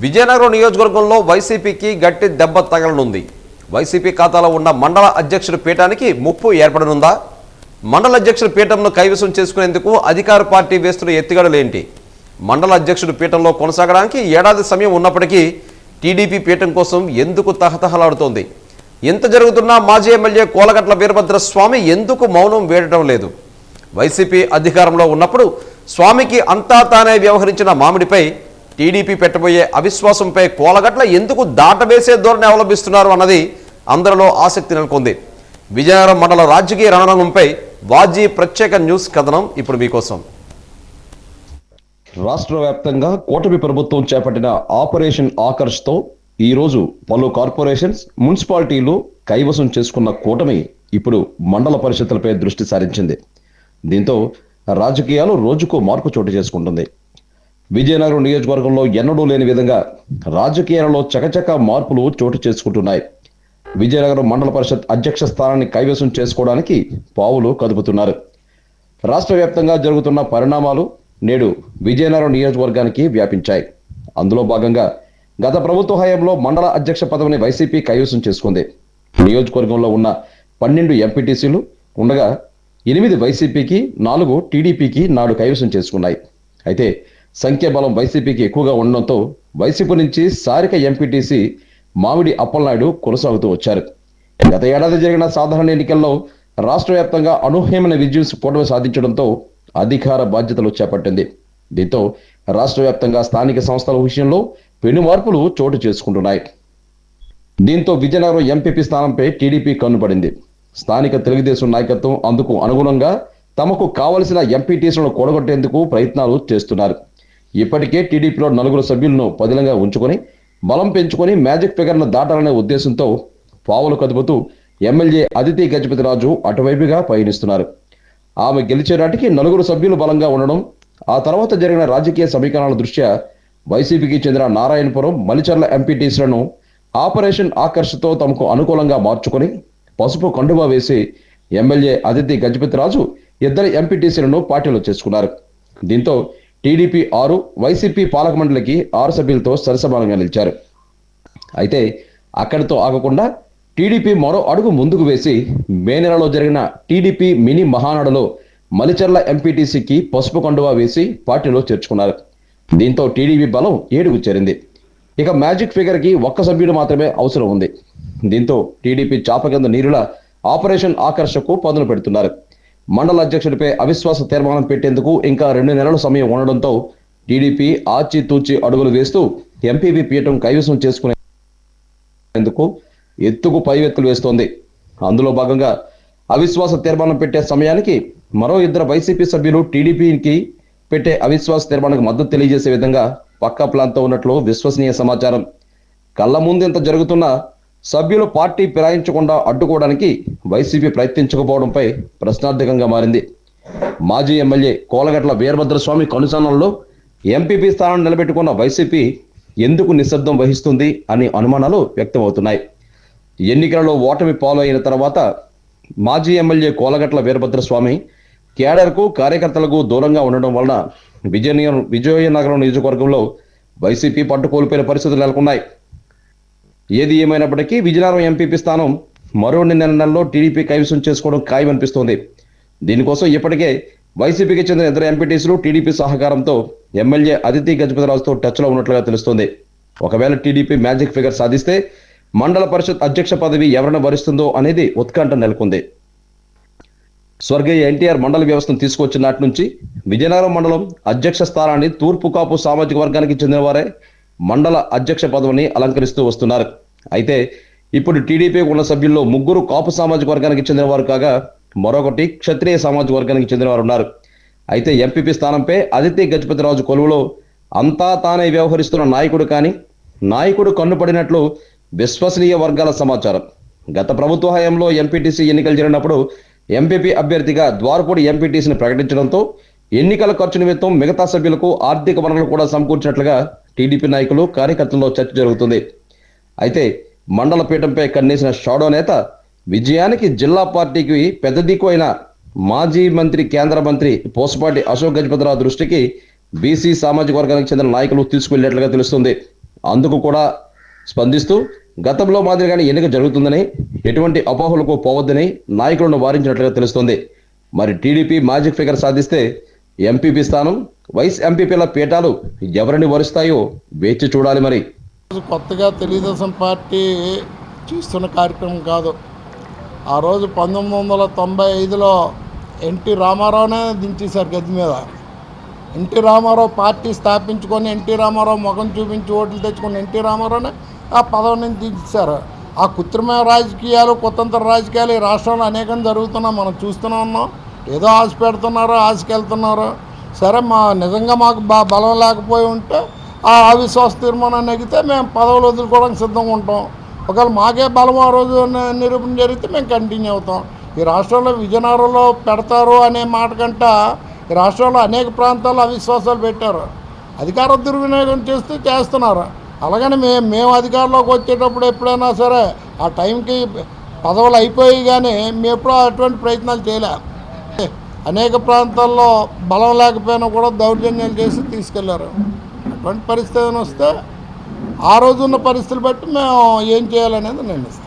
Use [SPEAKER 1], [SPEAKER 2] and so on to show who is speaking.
[SPEAKER 1] విజయనగరం నియోజకవర్గంలో వైసీపీకి గట్టి దెబ్బ తగలనుంది. వైసీపీ ఖాతాలో ఉన్న మండల అధ్యక్షుడి పీఠానికి ముప్పు ఏర్పడనుందా? మండల అధ్యక్షుడి పీఠంను కైవసం చేసుకునేందుకు అధికార పార్టీ వేస్తున్న ఎత్తుగడలేంటి మండల అధ్యక్షుడి పీఠంలో కొనసాగడానికి ఏడాది సమయం ఉన్నప్పటికీ టీడీపీ పీఠం కోసం ఎందుకు తహతహలాడుతోంది? ఎంత జరుగుతున్నా మాజీ ఎమ్మెల్యే కోలగట్ల వీరభద్ర స్వామి ఎందుకు మౌనం వేడటం లేదు? వైసీపీ అధికారంలో ఉన్నప్పుడు స్వామికి అంతా తానే వ్యవహరించిన మామిడిపై టీడీపీ పెట్టబోయే అవిశ్వాసంపై కోలగట్ల ఎందుకు దాటవేసే ధోరణి అవలంబిస్తున్నారు అన్నది అందరిలో ఆసక్తి నెలకొంది. విజయనగరం మండల రాజకీయ రణరంగంపై వాజీ ప్రత్యేక న్యూస్ కథనం ఇప్పుడు మీకోసం.
[SPEAKER 2] రాష్ట్ర వ్యాప్తంగా కూటమి ప్రభుత్వం చేపట్టిన ఆపరేషన్ ఆకర్ష్తో ఈ రోజు పలు కార్పొరేషన్స్ మున్సిపాలిటీలు కైవసం చేసుకున్న కూటమి ఇప్పుడు మండల పరిషత్లపై దృష్టి సారించింది. దీంతో రాజకీయాలు రోజుకు మార్పు చోటు చేసుకుంటుంది. విజయనగరం నియోజకవర్గంలో ఎన్నడూ లేని విధంగా రాజకీయాలలో చకచక మార్పులు చోటు చేసుకుంటున్నాయి. విజయనగరం మండల పరిషత్ అధ్యక్ష స్థానాన్ని కైవసం చేసుకోవడానికి పావులు కదుపుతున్నారు. రాష్ట్ర వ్యాప్తంగా జరుగుతున్న పరిణామాలు నేడు విజయనగరం నియోజకవర్గానికి వ్యాపించాయి. అందులో భాగంగా గత ప్రభుత్వ హయాంలో మండల అధ్యక్ష పదవిని వైసీపీ కైవసం చేసుకుంది. నియోజకవర్గంలో ఉన్న పన్నెండు ఎంపీటీసీలు ఉండగా ఎనిమిది వైసీపీకి నాలుగు టీడీపీకి నాడు కైవసం చేసుకున్నాయి. అయితే సంఖ్యాబలం వైసీపీకి ఎక్కువగా ఉండడంతో వైసీపీ నుంచి సారిక ఎంపీటీసీ మామిడి అప్పలనాయుడు కొనసాగుతూ వచ్చారు. గత ఏడాది జరిగిన సాధారణ ఎన్నికల్లో రాష్ట్ర వ్యాప్తంగా అనూహ్యమైన విజయం కూటమి సాధించడంతో అధికార బాధ్యతలు చేపట్టింది. దీంతో రాష్ట్ర వ్యాప్తంగా స్థానిక సంస్థల విషయంలో పెను మార్పులు చోటు చేసుకుంటున్నాయి. దీంతో విజయనగరం ఎంపీపీ స్థానంపై టీడీపీ కన్నుపడింది. స్థానిక తెలుగుదేశం నాయకత్వం అందుకు అనుగుణంగా తమకు కావలసిన ఎంపీటీసులను కూడగొట్టేందుకు ప్రయత్నాలు చేస్తున్నారు. ఇప్పటికే టీడీపీలో నలుగురు సభ్యులను పదిలంగా ఉంచుకొని బలం పెంచుకొని మ్యాజిక్ ఫిగర్ను దాటాలనే ఉద్దేశంతో పావులు కదుపుతూ ఎమ్మెల్యే అదితి గజపతిరాజు అటువైపుగా పయనిస్తున్నారు. ఆమె గెలిచే నాటికి నలుగురు సభ్యులు బలంగా ఉండడం ఆ తర్వాత జరిగిన రాజకీయ సమీకరణల దృష్ట్యా వైసీపీకి చెందిన నారాయణపురం మలిచర్ల ఎంపీటీసీలను ఆపరేషన్ ఆకర్షతో తమకు అనుకూలంగా మార్చుకొని పసుపు కండువా వేసి ఎమ్మెల్యే అదితి గజపతిరాజు ఇద్దరు ఎంపీటీసీలను పార్టీలో చేసుకున్నారు. దీంతో టీడీపీ ఆరు వైసీపీ పాలక మండలికి ఆరు సభ్యులతో సరసమానంగా నిలిచారు. అయితే అక్కడితో ఆగకుండా టీడీపీ మరో అడుగు ముందుకు వేసి మే నెలలో జరిగిన టీడీపీ మినీ మహానాడులో మలిచర్ల ఎంపీటీసీకి పసుపు కండువా వేసి పార్టీలో చేర్చుకున్నారు. దీంతో టీడీపీ బలం ఏడుగు చేరింది. ఇక మ్యాజిక్ ఫిగర్కి ఒక్క సభ్యుడు మాత్రమే అవసరం ఉంది. దీంతో టీడీపీ చాప కింద నీరుల ఆపరేషన్ ఆకర్షకు పదును పెడుతున్నారు. మండల అధ్యక్షుడిపై అవిశ్వాస తీర్మానం పెట్టేందుకు ఇంకా రెండు నెలల సమయం ఉండడంతో టీడీపీ ఆచితూచి అడుగులు వేస్తూ ఎంపీవీ పీఠం కైవసం చేసుకునేందుకు ఎత్తుకు పైవెత్తులు వేస్తోంది. అందులో భాగంగా అవిశ్వాస తీర్మానం పెట్టే సమయానికి మరో ఇద్దరు వైసీపీ సభ్యులు టీడీపీకి పెట్టే అవిశ్వాస తీర్మానానికి మద్దతు తెలియజేసే విధంగా పక్కా ప్లాన్తో ఉన్నట్లు విశ్వసనీయ సమాచారం. కళ్ళ ముందు ఇంత జరుగుతున్నా సభ్యులు పార్టీ ఫిరాయించకుండా అడ్డుకోవడానికి వైసీపీ ప్రయత్నించకపోవడంపై ప్రశ్నార్థకంగా మారింది. మాజీ ఎమ్మెల్యే కోలగట్ల వీరభద్రస్వామి కనుసనంలో ఎంపీపీ స్థానాన్ని నిలబెట్టుకున్న వైసీపీ ఎందుకు నిశ్శబ్దం వహిస్తుంది అని అనుమానాలు వ్యక్తమవుతున్నాయి. ఎన్నికలలో ఓటమి పాలైన తర్వాత మాజీ ఎమ్మెల్యే కోలగట్ల వీరభద్రస్వామి కేడర్కు కార్యకర్తలకు దూరంగా ఉండడం వలన విజయ విజయనగరం నియోజకవర్గంలో వైసీపీ పట్టు కోల్పోయిన పరిస్థితులు నెలకొన్నాయి. ఏది ఏమైనప్పటికీ విజయనగరం ఎంపీపీ స్థానం మరో నెల నెలలో టీడీపీ కైవసం చేసుకోవడం ఖాయమనిపిస్తోంది. దీనికోసం ఇప్పటికే వైసీపీకి చెందిన ఇద్దరు ఎంపీటీసీలు టీడీపీ సహకారంతో ఎమ్మెల్యే అదితి గజపతిరాజుతో టచ్లో ఉన్నట్లుగా తెలుస్తోంది. ఒకవేళ టీడీపీ మ్యాజిక్ ఫిగర్ సాధిస్తే మండల పరిషత్ అధ్యక్ష పదవి ఎవరిని భరిస్తుందో అనేది ఉత్కంఠ నెలకొంది. స్వర్గీయ ఎన్టీఆర్ మండల వ్యవస్థను తీసుకొచ్చిన నాటి నుంచి విజయనగరం మండలం అధ్యక్ష స్థానాన్ని తూర్పు కాపు సామాజిక వర్గానికి చెందిన వారే మండల అధ్యక్ష పదవిని అలంకరిస్తూ వస్తున్నారు. అయితే ఇప్పుడు టీడీపీకి ఉన్న సభ్యుల్లో ముగ్గురు కాపు సామాజిక వర్గానికి చెందినవారు కాగా మరొకటి క్షత్రియ సామాజిక వర్గానికి చెందినవారు ఉన్నారు. అయితే ఎంపీపీ స్థానంపై అదితి గజపతిరాజు కొలువులో అంతా తానే వ్యవహరిస్తున్న నాయకుడు కానీ నాయకుడు కన్నుపడినట్లు విశ్వసనీయ వర్గాల సమాచారం. గత ప్రభుత్వ హయాంలో ఎంపీటీసీ ఎన్నికలు జరిగినప్పుడు ఎంపీపీ అభ్యర్థిగా ద్వారపూడి ఎంపీటీసీని ప్రకటించడంతో ఎన్నికల ఖర్చు నిమిత్తం మిగతా సభ్యులకు ఆర్థిక వనరులు కూడా సమకూర్చినట్లుగా టీడీపీ నాయకులు కార్యకర్తల్లో చర్చ జరుగుతుంది. అయితే మండల పీఠంపై కన్నేసిన షాడో నేత విజయానికి జిల్లా పార్టీకి పెద్ద దిక్కు అయిన మాజీ మంత్రి కేంద్ర మంత్రి పోసపాటి అశోక్ గజపతిరావు దృష్టికి బీసీ సామాజిక వర్గానికి చెందిన నాయకులు తీసుకువెళ్ళినట్లుగా తెలుస్తుంది. అందుకు కూడా స్పందిస్తూ గతంలో మాదిరిగానే ఎన్నిక జరుగుతుందని ఎటువంటి అపోహలకు పోవద్దని నాయకులను వారించినట్లుగా తెలుస్తుంది. మరి టీడీపీ మ్యాజిక్ ఫిగర్ సాధిస్తే ఎంపీపీ స్థానం వైస్ ఎంపీపీల పీఠాలు ఎవరిని వరుస్తాయో వేచి చూడాలి మరి.
[SPEAKER 3] కొత్తగా తెలుగుదేశం పార్టీ చేస్తున్న కార్యక్రమం కాదు. ఆ రోజు పంతొమ్మిది వందల తొంభై ఐదులో ఎన్టీ రామారావునే దించేశారు గది మీద. ఎన్టీ రామారావు పార్టీ స్థాపించుకొని ఎన్టీ రామారావు ముఖం చూపించి ఓట్లు తెచ్చుకొని ఎన్టీ రామారావునే ఆ పదవి నుంచి ఆ కృత్రిమ రాజకీయాలు కుతంత్ర రాజకీయాలు ఈ రాష్ట్రంలో అనేకం జరుగుతున్నాం మనం చూస్తూనే ఉన్నాం. ఏదో ఆశ పెడుతున్నారు ఆశకెళ్తున్నారు. సరే మా నిజంగా మాకు బా బలం లేకపోయి ఉంటే ఆ అవిశ్వాస తీర్మానాన్ని ఎగితే మేము పదవులు వదులుకోవడానికి సిద్ధంగా ఉంటాం. ఒకవేళ మాకే బలం ఆ రోజు నిరూపణ జరిగితే మేము కంటిన్యూ అవుతాం. ఈ రాష్ట్రంలో విజయనగరంలో పెడతారు అనే మాట కంట ఈ రాష్ట్రంలో అనేక ప్రాంతాల్లో అవిశ్వాసాలు పెట్టారు. అధికార దుర్వినియోగం చేస్తూ చేస్తున్నారు. అలాగని మేము మేము అధికారంలోకి వచ్చేటప్పుడు ఎప్పుడైనా సరే ఆ టైంకి పదవులు అయిపోయి కానీ మేము ఎప్పుడూ అటువంటి ప్రయత్నాలు చేయలే. అనేక ప్రాంతాల్లో బలం లేకపోయినా కూడా దౌర్జన్యాలు చేసి తీసుకెళ్ళారు. అటువంటి పరిస్థితి ఏదైనా వస్తే ఆ రోజున్న పరిస్థితులు బట్టి మేము ఏం చేయాలనేది నిర్ణయిస్తాం.